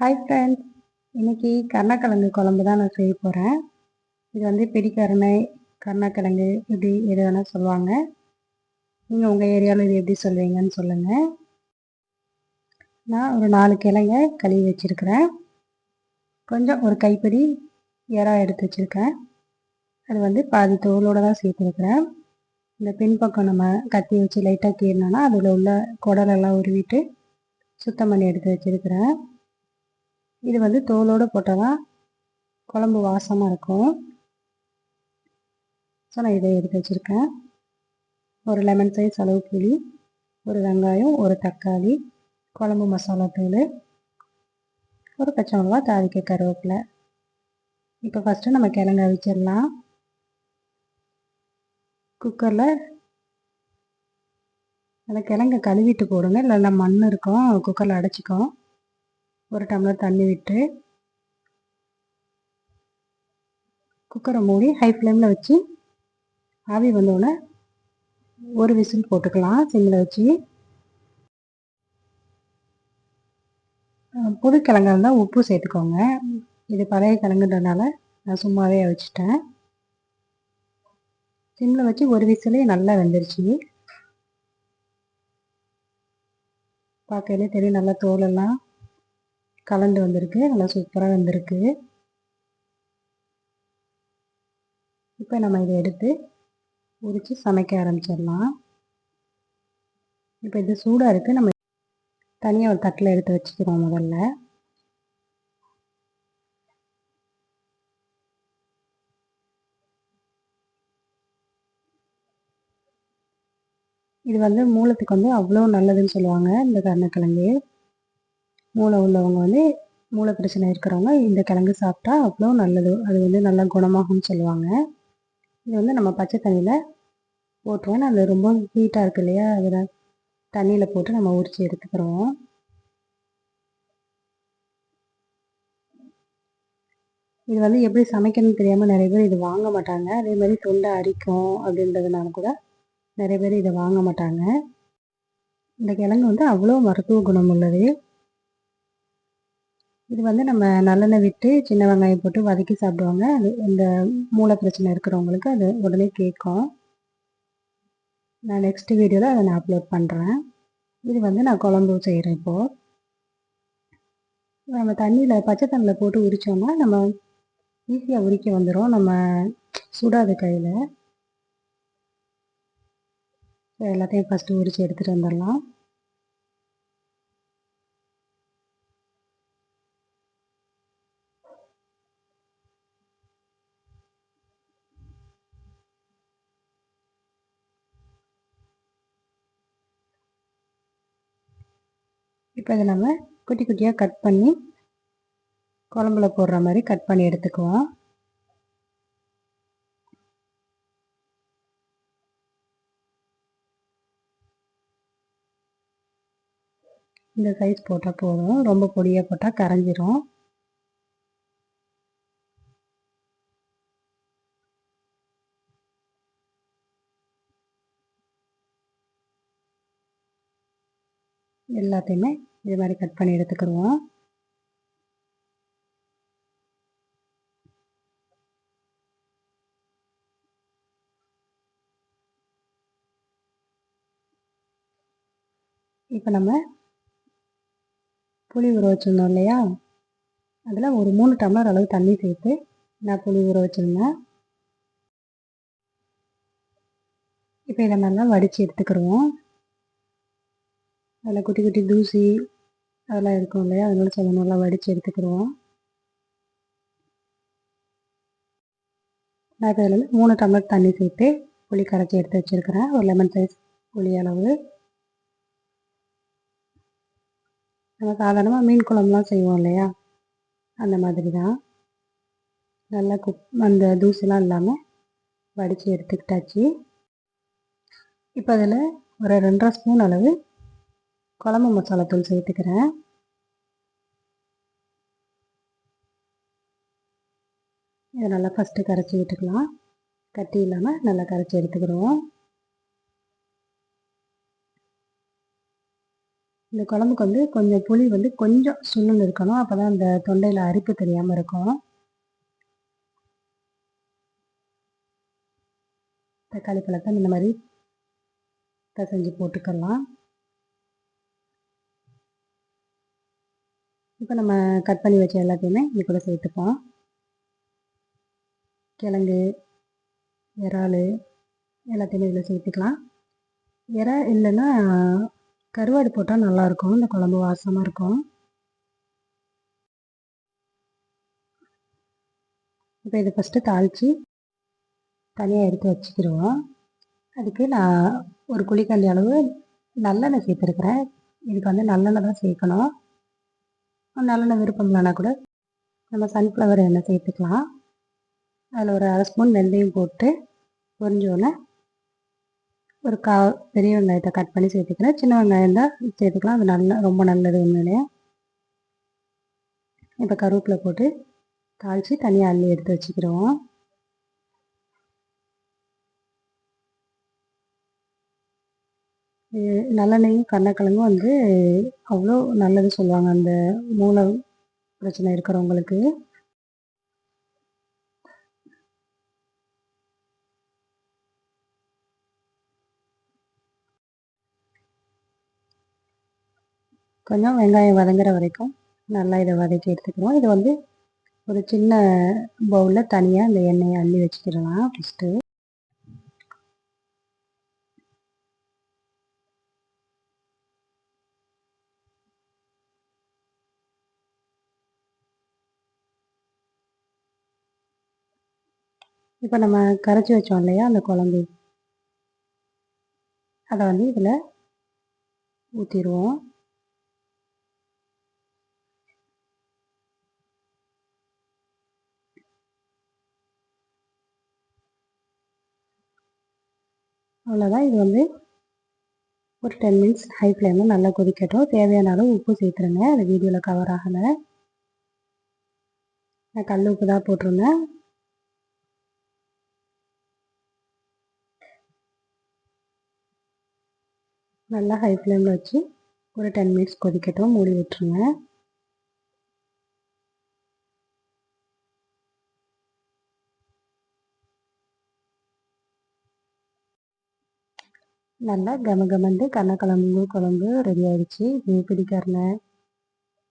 Hi friends இன்னைக்கு கருணக்கிழங்கு குழம்பு தான் நான் செய்ய போகிறேன் இது வந்து பிடிக்கருணை கருணக்கிழங்கு இப்படி எது வேணால் சொல்லுவாங்க. நீங்கள் உங்கள் ஏரியாவில் இது எப்படி சொல்லுவீங்கன்னு சொல்லுங்கள் நான் ஒரு நாலு கிழங்க கழுவி வச்சுருக்கிறேன். கொஞ்சம் ஒரு கைப்பிடி இறா எடுத்து வச்சுருக்கேன். அது வந்து பாதி தோலோடு தான் சேர்த்துருக்குறேன். இந்த பின்பக்கம் நம்ம கத்தி வச்சு லைட்டாக கீறினோன்னா அதில் உள்ள குடலெல்லாம் உருவிட்டு சுத்தம் பண்ணி எடுத்து வச்சுருக்கிறேன். இது வந்து தோலோடு போட்டால் தான் குழம்பு வாசமாக இருக்கும். ஸோ நான் இதை எடுத்து வச்சுருக்கேன். ஒரு லெமன் சைஸ் அளவு புளி ஒரு வெங்காயம் ஒரு தக்காளி குழம்பு மசாலா தூள் ஒரு பச்சை மிளகா தாளிக்க கருவேப்பிலை. இப்போ ஃபஸ்ட்டு நம்ம கிழங்கு அவிச்சிடலாம். குக்கரில் அந்த கிழங்க கழுவிட்டு போடுங்க. இல்லைன்னா மண் இருக்கும். குக்கரில் அடைச்சிக்கும். ஒரு டம்ளர் தண்ணி விட்டு குக்கரை மூடி ஹை ஃப்ளேமில் வச்சு ஆவி வந்தோடனே ஒரு விசில் போட்டுக்கலாம். சிம்மில் வச்சு. புது கிழங்கா இருந்தால் உப்பு சேர்த்துக்கோங்க. இது பழைய கிழங்குன்றதுனால நான் சும்மாவே வச்சுட்டேன் சிம்மில் வச்சு ஒரு விசிலே நல்லா வெந்துருச்சு. பார்க்கலே தெரியும் நல்லா தோலெல்லாம் கலந்து வந்திருக்கு. நல்லா சூப்பராக வந்திருக்கு. இப்போ நம்ம இதை எடுத்து உரித்து சமைக்க ஆரம்பிச்சிடலாம். இப்போ இது சூடாக இருக்குது நம்ம தனியாக ஒரு தட்டில் எடுத்து வச்சுக்கிறோம் முதல்ல. இது வந்து மூலத்துக்கு வந்து அவ்வளோ நல்லதுன்னு சொல்லுவாங்க இந்த கருணக்கிழங்கு. மூளை உள்ளவங்க வந்து மூளை பிரச்சனை இருக்கிறவங்க இந்த கிழங்கு சாப்பிட்டா அவ்வளோ நல்லது. அது வந்து நல்லா குணமாகும்னு சொல்லுவாங்க. இது வந்து நம்ம பச்சை தண்ணியில் போட்டுருவோம். அது ரொம்ப ஹீட்டாக இருக்கு இல்லையா? அதில் தண்ணியில் போட்டு நம்ம உரித்து எடுத்துக்கிறோம். இது வந்து எப்படி சமைக்கணும்னு தெரியாமல் நிறைய பேர் இது வாங்க மாட்டாங்க. அதே மாதிரி தொண்டை அரிக்கும் அப்படின்றதுனால கூட நிறைய பேர் இதை வாங்க மாட்டாங்க. இந்த கிழங்கு வந்து அவ்வளோ மருத்துவ குணம் உள்ளது. இது வந்து நம்ம நல்லெண்ணெய் விட்டு சின்ன வெங்காயம் போட்டு வதக்கி சாப்பிடுவாங்க. அது இந்த மூளை பிரச்சனை இருக்கிறவங்களுக்கு அது உடனே கேட்கும். நான் நெக்ஸ்ட் வீடியோவில் அதை நான் அப்லோட் பண்ணுறேன் இது வந்து நான் குழம்பு செய்கிறேன் இப்போது நம்ம தண்ணியில் பச்சை தண்ணியில் போட்டு உரித்தோம்னா நம்ம ஈஸியாக உரிக்க வந்துடும் நம்ம சுடாது கையில். எல்லாத்தையும் ஃபஸ்ட்டு உரித்து எடுத்துகிட்டு வந்துடலாம். இப்போ இதை நம்ம குட்டி குட்டியாக கட் பண்ணி குழம்புல போடுற மாதிரி கட் பண்ணி எடுத்துக்குவோம். இந்த சைஸ் போட்டால் போதும். ரொம்ப பொடியாக போட்டால் கரைஞ்சிரும். எல்லாத்தையுமே இது மாதிரி கட் பண்ணி எடுத்துக்கிடுவோம் இப்போ நம்ம புளி ஊற வச்சுருந்தோம் இல்லையா? அதில் ஒரு மூணு டம்ளர் அளவு தண்ணி சேர்த்து நான் புளி ஊற வச்சுருந்தேன். இப்போ இதை நல்லா வடித்து எடுத்துக்கிடுவோம் அதில் குட்டி குட்டி தூசி அதெல்லாம் இருக்கும் இல்லையா? அதனால சொல்ல நல்லா வடித்து எடுத்துக்கிடுவோம். நான் இப்போ இதில் மூணு டம்ளர் தண்ணி சேர்த்து புளி கரைச்சி எடுத்து வச்சுருக்கிறேன். ஒரு லெமன் சைஸ் புளி அளவு. நம்ம சாதாரணமாக மீன் குழம்புலாம் செய்வோம் இல்லையா? அந்த மாதிரி தான். நல்லா குக் அந்த தூசிலாம் இல்லாமல் வடித்து எடுத்துக்கிட்டாச்சு. இப்போ அதில் ஒரு ரெண்டரை ஸ்பூன் அளவு குழம்பு மசாலா தூள் சேர்த்துக்கிறேன். இதை நல்லா ஃபஸ்ட்டு கரைச்சி விட்டுக்கலாம். கட்டி இல்லாமல் நல்லா கரைச்சி எடுத்துக்கிடுவோம். இந்த குழம்புக்கு வந்து கொஞ்சம் புளி வந்து கொஞ்சம் சுண்ணுன்னு இருக்கணும். அப்போ தான் அந்த தொண்டையில் அரிப்பு தெரியாமல் இருக்கும். தக்காளி பழத்தை இந்த மாதிரி பிசைஞ்சு போட்டுக்கலாம். இப்போ நம்ம கட் பண்ணி வச்ச எல்லாத்தையுமே இது கூட சேர்த்துப்போம். கிழங்கு இறால் எல்லாத்தையுமே இதில் சேர்த்துக்கலாம். இறா இல்லைன்னா கருவாடு போட்டால் நல்லாயிருக்கும் இந்த குழம்பு வாசமாக இருக்கும். இப்போ இதை ஃபஸ்ட்டு தாளித்து தனியாக எடுத்து வச்சுக்கிடுவோம் அதுக்கு நான் ஒரு குழிக்கண்டி அளவு நல்லெண்ணெய் சேர்த்துருக்குறேன். இதுக்கு வந்து நல்லெண்ணெய் தான் சேர்க்கணும். நல்லெண்ணெய் விருப்பம் இல்லைனா கூட நம்ம சன்ஃப்ளவர் எண்ணெய் சேர்த்துக்கலாம். அதில் ஒரு அரை ஸ்பூன் வெந்தயம் போட்டு பொரிஞ்சோடனே ஒரு கா பெரிய வெங்காயத்தை கட் பண்ணி சேர்த்துக்கிறேன். சின்ன வெங்காயம் தான் சேர்த்துக்கலாம். அது நல்ல ரொம்ப நல்லது உண்மையிலே இப்போ கருவேப்பிலை போட்டு தாளித்து தனியாக அள்ளி எடுத்து வச்சுக்கிறோம் நல்லெண்ணெயும் கருணக்கிழங்கும் வந்து அவ்வளோ நல்லது சொல்லுவாங்க. அந்த மூளை பிரச்சனை இருக்கிறவங்களுக்கு. கொஞ்சம் வெங்காயம் வதங்குற வரைக்கும் நல்லா இதை வதக்கி எடுத்துக்கிறோம் இது வந்து ஒரு சின்ன பவுலில் தனியாக இந்த எண்ணெயை அள்ளி வச்சுக்கிடலாம் ஃபஸ்ட்டு இப்போ நம்ம கரைச்சி வச்சோம் இல்லையா அந்த குழம்பு. அதை வந்து இதில் ஊற்றிடுவோம் அவ்வளோதான் இது வந்து ஒரு டென் மினிட்ஸ் ஹை ஃப்ளேமில் நல்லா கொதிக்கட்டும். தேவையான அளவு உப்பு சேர்த்துருங்க. அது வீடியோவில் கவர் ஆகலை. நான் கல் உப்பு தான் போட்டிருந்தேன். நல்லா ஹை ஃப்ளேமில் வச்சு ஒரு டென் மினிட்ஸ் கொதிக்கட்டும். மூடி விட்டுருங்க. நல்லா கம கமந்து கருணக்கிழங்கு குழம்பு ரெடி ஆகிடுச்சு வேப்பிடி கருணை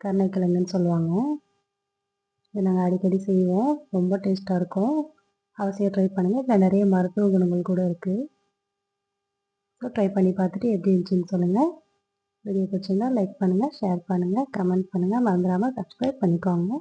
கருணைக்கிழங்குன்னு சொல்லுவாங்க. இதை நாங்கள் அடிக்கடி செய்வோம். ரொம்ப டேஸ்ட்டாக இருக்கும். அவசியம் ட்ரை பண்ணுங்கள் இதில் நிறைய மருத்துவ குணங்கள் கூட இருக்குது ஸோ ட்ரை பண்ணி பார்த்துட்டு எப்படி இருந்துச்சுன்னு சொல்லுங்கள் வீடியோ பிடிச்சிருந்தால் லைக் பண்ணுங்கள் ஷேர் பண்ணுங்கள் கமெண்ட் பண்ணுங்கள் மறந்துடாமல் சப்ஸ்கிரைப் பண்ணிக்கோங்க.